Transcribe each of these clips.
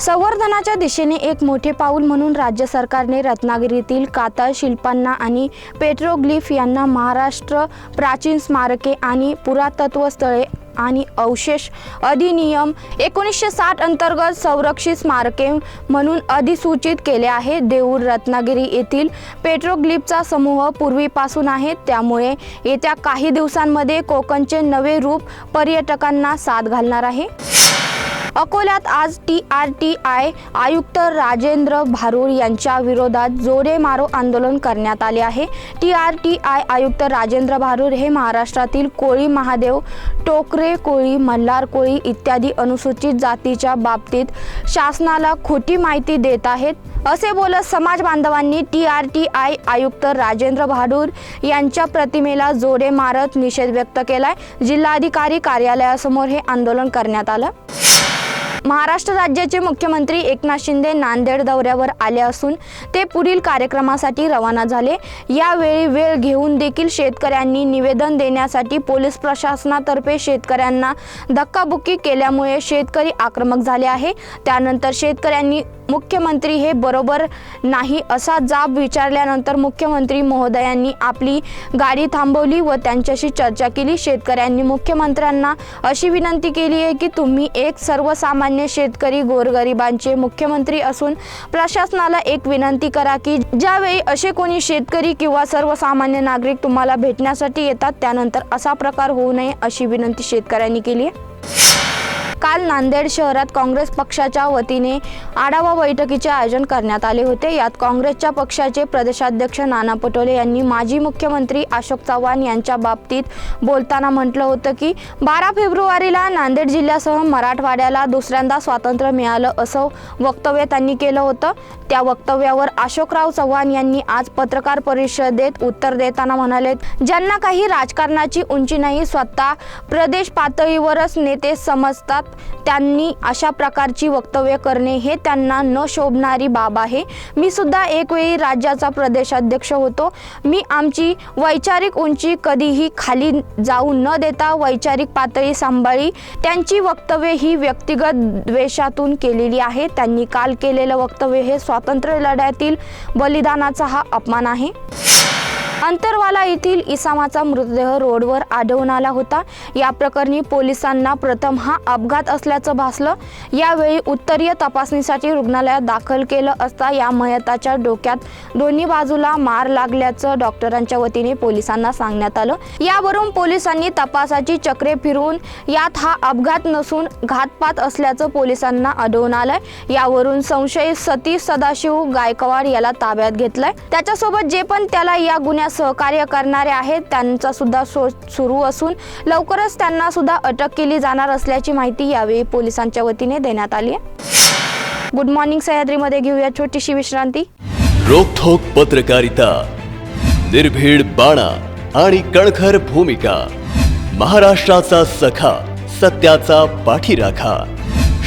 संवर्धनाच्या दिशेने एक मोठे पाऊल म्हणून राज्य सरकारने रत्नागिरीतील कातळ शिल्पांना आणि पेट्रोग्लिफ यांना महाराष्ट्र प्राचीन स्मारके आणि पुरातत्व स्थळे आणि अवशेष अधिनियम एकोणीसशे साठ अंतर्गत संरक्षित स्मारके म्हणून अधिसूचित केले आहे. देऊळ रत्नागिरी येथील पेट्रोग्लिफचा समूह पूर्वीपासून आहे. त्यामुळे येत्या काही दिवसांमध्ये कोकणचे नवे रूप पर्यटकांना साथ घालणार आहे. अकोल्यात आज टी आर टी आय आयुक्त राजेंद्र भारूड यांच्या विरोधात जोरे मारो आंदोलन करण्यात आले आहे. टी आर टी आय आयुक्त राजेंद्र भारूड हे महाराष्ट्रातील कोळी महादेव टोकरे कोळी मल्हार कोळी इत्यादी अनुसूचित जातीच्या बाबतीत शासनाला खोटी माहिती देत आहेत. असे बोलत समाज बांधवांनी टी आर टी आय आयुक्त राजेंद्र भाडूर यांच्या प्रतिमेला जोडे मारत निषेध व्यक्त केलाय. जिल्हाधिकारी कार्यालयासमोर हे आंदोलन करण्यात आलं. महाराष्ट्र राज्याचे मुख्यमंत्री एकनाथ शिंदे नांदेड दौऱ्यावर आले असून ते पुढील कार्यक्रमासाठी रवाना झाले. यावेळी वेळ घेऊन देखील शेतकऱ्यांनी निवेदन देण्यासाठी पोलीस प्रशासनातर्फे शेतकऱ्यांना धक्काबुक्की केल्यामुळे शेतकरी आक्रमक झाले आहे. त्यानंतर शेतकऱ्यांनी मुख्यमंत्री हे बरोबर नाही असा जाब विचारल्यानंतर मुख्यमंत्री महोदयांनी आपली गाडी थांबवली व त्यांच्याशी चर्चा केली. शेतकऱ्यांनी मुख्यमंत्र्यांना अशी विनंती केली आहे की तुम्ही एक सर्वसामान्य शेतकरी गोरगरिबांचे मुख्यमंत्री असून प्रशासनाला एक विनंती करा की ज्यावेळी असे कोणी शेतकरी किंवा सर्वसामान्य नागरिक तुम्हाला भेटण्यासाठी येतात त्यानंतर असा प्रकार होऊ नये अशी विनंती शेतकऱ्यांनी केली आहे. काल नांदेड शहरात काँग्रेस पक्षाच्या वतीने आढावा बैठकीचे आयोजन करण्यात आले होते. यात काँग्रेसच्या पक्षाचे प्रदेशाध्यक्ष नाना पटोले यांनी माजी मुख्यमंत्री अशोक चव्हाण यांच्या बाबतीत बोलताना म्हटलं होतं की बारा फेब्रुवारीला नांदेड जिल्ह्यासह मराठवाड्याला दुसऱ्यांदा स्वातंत्र्य मिळालं असं वक्तव्य त्यांनी केलं होतं. त्या वक्तव्यावर अशोकराव चव्हाण यांनी आज पत्रकार परिषदेत उत्तर देताना म्हणाले ज्यांना काही राजकारणाची उंची नाही स्वतः प्रदेश पातळीवरच नेते समजतात. त्यांनी अशा प्रकारची वक्तव्य करणे हे त्यांना न शोभणारी बाब आहे. मी सुद्धा एक वेळी राज्याचा प्रदेशाध्यक्ष होतो. मी आमची वैचारिक उंची कधीही खाली जाऊ न देता वैचारिक पातळी सांभाळी. त्यांची वक्तव्य ही व्यक्तिगत द्वेषातून केलेली आहे. त्यांनी काल केलेलं वक्तव्य हे स्वातंत्र्य लढ्यातील बलिदानाचा हा अपमान आहे. अंतरवाला येथील इसामाचा मृतदेह रोडवर आढळून आला होता. या प्रकरणी पोलिसांना प्रथम हा अपघात असल्याचं भासलं. यावेळी उत्तरीय तपासणीसाठी रुग्णालयात दाखल केलं असता या मयताच्या डोक्यात दोन्ही बाजूला मार लागल्याचं डॉक्टरांच्या वतीने पोलिसांना सांगण्यात आलं. यावरून पोलिसांनी तपासाची चक्रे फिरवून यात हा अपघात नसून घातपात असल्याचं पोलिसांना आढळून आलंय. यावरून संशयित सतीश सदाशिव गायकवाड याला ताब्यात घेतलाय. त्याच्यासोबत जे पण त्याला या गुन्ह्यात सहकार्य करणारे आहेत त्यांचा सुद्धा शोध सुरू असून लवकरच त्यांना सुद्धा अटक केली जाणार असल्याची माहिती यावेळी पोलिसांच्या वतीने देण्यात आली आहे. गुड मॉर्निंग सह्याद्रीमध्ये घेऊया छोटीशी विश्रांती. रोखोक पत्रकारिता निर्भीड बाणा आणि कणखर भूमिका महाराष्ट्राचा सखा सत्याचा पाठीराखा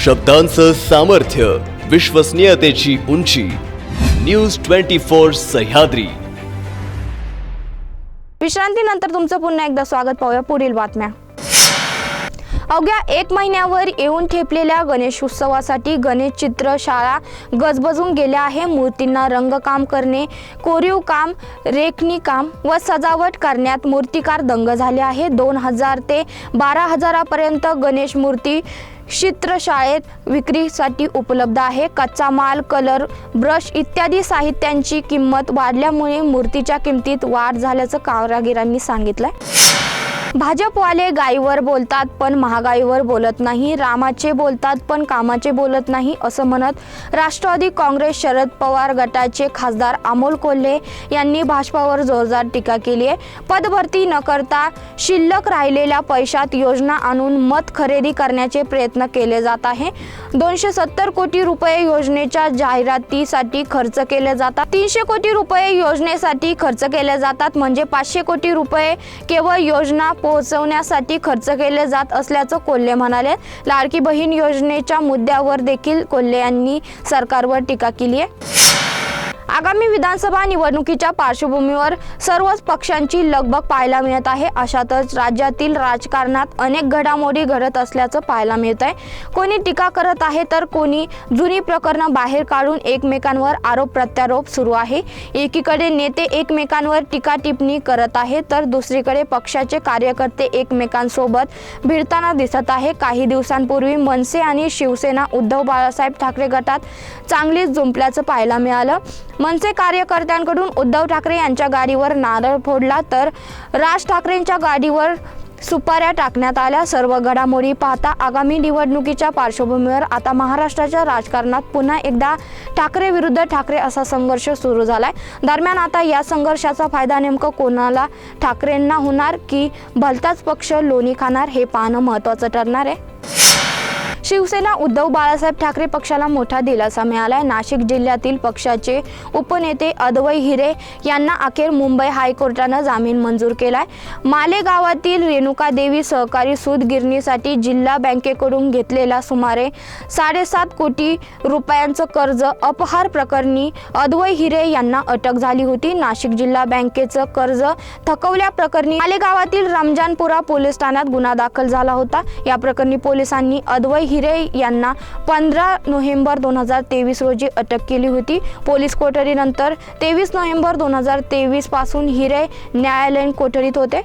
शब्दांचं सामर्थ्य विश्वसनीयतेची उंची न्यूज ट्वेंटी फोर सह्याद्री. विश्रांतीनंतर तुमचं पुन्हा एकदा स्वागत पाहूया पुढील बातम्या. अवघ्या एक महिन्यावर येऊन ठेपलेल्या गणेश उत्सवासाठी गणेश चित्र शाळा गजबजून गेल्या आहे. मूर्तींना रंगकाम करणे कोरीव काम रेखणी काम व सजावट करण्यात मूर्तिकार दंग झाले आहे. दोन हजार ते बारा हजारापर्यंत गणेश मूर्ती चित्रशाळेत विक्रीसाठी उपलब्ध आहे. कच्चा माल कलर ब्रश इत्यादी साहित्यांची किंमत वाढल्यामुळे मूर्तीच्या किमतीत वाढ झाल्याचं कारागिरांनी सांगितलं भाजपवाले गाईवर बोलतात पण महागाईवर बोलत नाही. रामाचे बोलतात पण कामाचे बोलत नाही असं म्हणत राष्ट्रवादी काँग्रेस शरद पवार गटाचे खासदार अमोल कोल्हे यांनी भाजपावर जोरदार टीका केली आहे. पदभरती न करता शिल्लक राहिलेल्या पैशात योजना आणून मत खरेदी करण्याचे प्रयत्न केले जात आहे. दोनशे सत्तर कोटी रुपये योजनेच्या जाहिरातीसाठी खर्च केले जातात. तीनशे कोटी रुपये योजनेसाठी खर्च केले जातात म्हणजे पाचशे कोटी रुपये केवळ योजना पोहोचवण्यासाठी खर्च केले जात असल्याचं कोल्हे म्हणाले. लाडकी बहीण योजनेच्या मुद्द्यावर देखील कोल्हे यांनी सरकारवर टीका केली आहे. आगामी विधानसभा निवडणुकीच्या पार्श्वभूमीवर सर्वच पक्षांची लगबग पाहायला मिळत आहे. अशातच राज्यातील राजकारणात अनेक घडामोडी घडत असल्याचं पाहायला मिळत आहे कोणी टीका करत आहे तर कोणी जुनी प्रकरणं बाहेर काढून एकमेकांवर आरोप प्रत्यारोप सुरू आहे. एकीकडे नेते एकमेकांवर टीका टिप्पणी करत आहे तर दुसरीकडे पक्षाचे कार्यकर्ते एकमेकांसोबत भिडताना दिसत आहे. काही दिवसांपूर्वी मनसे आणि शिवसेना उद्धव बाळासाहेब ठाकरे गटात चांगलीच जुंपल्याचं पाहायला मिळालं. मनसे कार्यकर्त्यांकडून उद्धव ठाकरे यांच्या गाडीवर नारळ फोडला तर राज ठाकरेंच्या गाडीवर सुपाऱ्या टाकण्यात आल्या. सर्व घडामोडी पाहता आगामी निवडणुकीच्या पार्श्वभूमीवर आता महाराष्ट्राच्या राजकारणात पुन्हा एकदा ठाकरे विरुद्ध ठाकरे असा संघर्ष सुरू झालाय. दरम्यान आता या संघर्षाचा फायदा नेमकं कोणाला ठाकरेंना होणार की भलताच पक्ष लोणी खाणार हे पाहणं महत्त्वाचं ठरणार आहे. शिवसेना उद्धव बाळासाहेब ठाकरे पक्षाला मोठा दिलासा मिळालाय. नाशिक जिल्ह्यातील पक्षाचे उपनेते अद्वै हिरे यांना अखेर मुंबई हायकोर्टानं जामीन मंजूर केलाय. मालेगावातील रेणुका देवी सहकारी सूतगिरणीसाठी जिल्हा बँकेकडून घेतलेला सुमारे साडेसात कोटी रुपयांचं कर्ज अपहार प्रकरणी अद्वय हिरे यांना अटक झाली होती. नाशिक जिल्हा बँकेचं कर्ज थकवल्याप्रकरणी मालेगावातील रमजानपुरा पोलीस ठाण्यात गुन्हा दाखल झाला होता. या प्रकरणी पोलिसांनी अद्वय हिरे यांना पंधरा नोव्हेंबर दोन हजार तेवीस रोजी अटक केली होती. पोलीस कोठडीनंतर तेवीस नोव्हेंबर दोन हजार तेवीसपासून हिरे न्यायालयीन कोठडीत होते.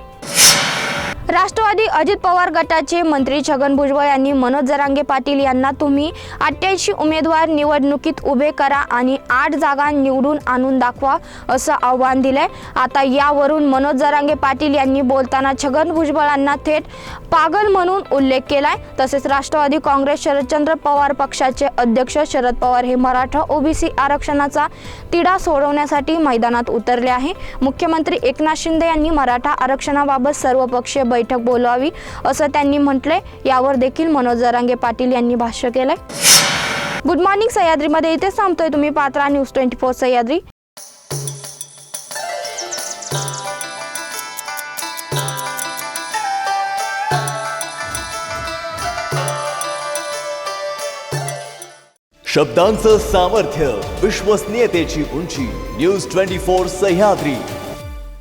राष्ट्रवादी अजित पवार गटाचे मंत्री छगन भुजबळ यांनी मनोज जरांगे पाटील यांना तुम्ही अठ्ठ्याऐंशी उमेदवार निवडणुकीत उभे करा आणि आठ जागा निवडून आणून दाखवा असं आव्हान दिलंय. आता यावरून मनोज जरांगे पाटील यांनी बोलताना छगन भुजबळांना थेट पागल म्हणून उल्लेख केलाय. तसेच राष्ट्रवादी काँग्रेस शरदचंद्र पवार पक्षाचे अध्यक्ष शरद पवार हे मराठा ओबीसी आरक्षणाचा तिढा सोडवण्यासाठी मैदानात उतरले आहे. मुख्यमंत्री एकनाथ शिंदे यांनी मराठा आरक्षणाबाबत सर्वपक्षीय बैठक बोलवावी असं त्यांनी म्हटलंय. यावर देखील मनोज जरांगे पाटील यांनी भाष्य केलंय. गुड मॉर्निंग सह्याद्रीमध्ये इथेच थांबतोय तुम्ही. पात्रा न्यूज ट्वेंटी फोर सह्याद्री. शब्दांचं सामर्थ्य विश्वसनीयतेची उंची. News twenty four Sahyadri.